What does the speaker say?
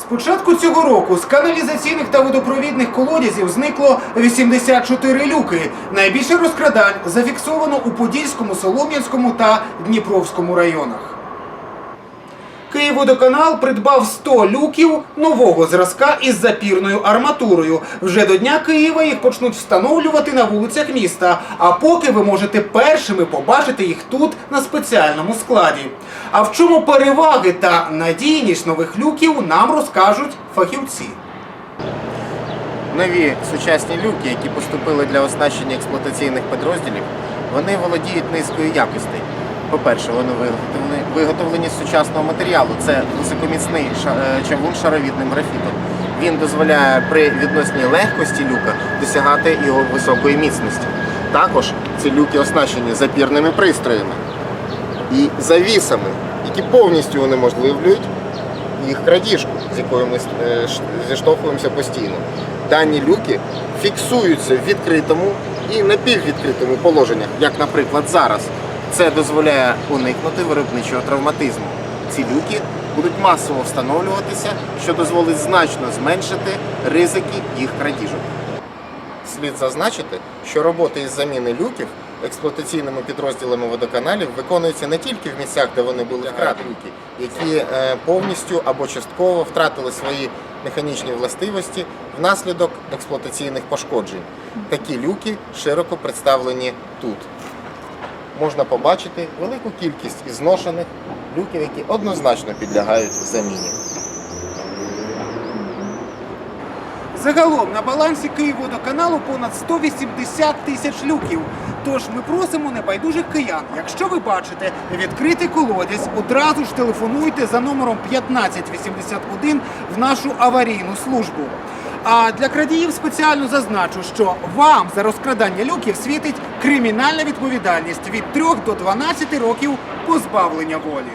З початку цього року з каналізаційних та водопровідних колодязів зникло 84 люки. Найбільше розкрадань зафіксовано у Подільському, Солом'янському та Дніпровському районах. Київводоканал придбав 100 люків нового зразка із запірною арматурою. Вже до Дня Києва їх почнуть встановлювати на вулицях міста. А поки ви можете першими побачити їх тут на спеціальному складі. А в чому переваги та надійність нових люків нам розкажуть фахівці. Нові сучасні люки, які поступили для оснащення експлуатаційних підрозділів, вони володіють низкою якостей. По-перше, вони виготовлені, виготовлені з сучасного матеріалу. Це високоміцний е, чавун шаровідним графітом. Він дозволяє при відносній легкості люка досягати його високої міцності. Також ці люки оснащені запірними пристроями і завісами, які повністю унеможливлюють їх крадіжку, з якою ми е, зіштовхуємося постійно. Дані люки фіксуються в відкритому і напіввідкритому положеннях, як, наприклад, зараз. Це дозволяє уникнути виробничого травматизму. Ці люки будуть масово встановлюватися, що дозволить значно зменшити ризики їх крадіжок. Слід зазначити, що роботи із заміни люків експлуатаційними підрозділами водоканалів виконуються не тільки в місцях, де вони були вкрадені, які е, повністю або частково втратили свої механічні властивості внаслідок експлуатаційних пошкоджень. Такі люки широко представлені тут. Можна побачити велику кількість ізношених люків, які однозначно підлягають заміні. Загалом на балансі Київводоканалу понад 180 тисяч люків. Тож ми просимо небайдужих киян, якщо ви бачите відкритий колодязь, одразу ж телефонуйте за номером 1581 в нашу аварійну службу. А для крадіїв спеціально зазначу, що вам за розкрадання люків світить кримінальна відповідальність від 3 до 12 років позбавлення волі.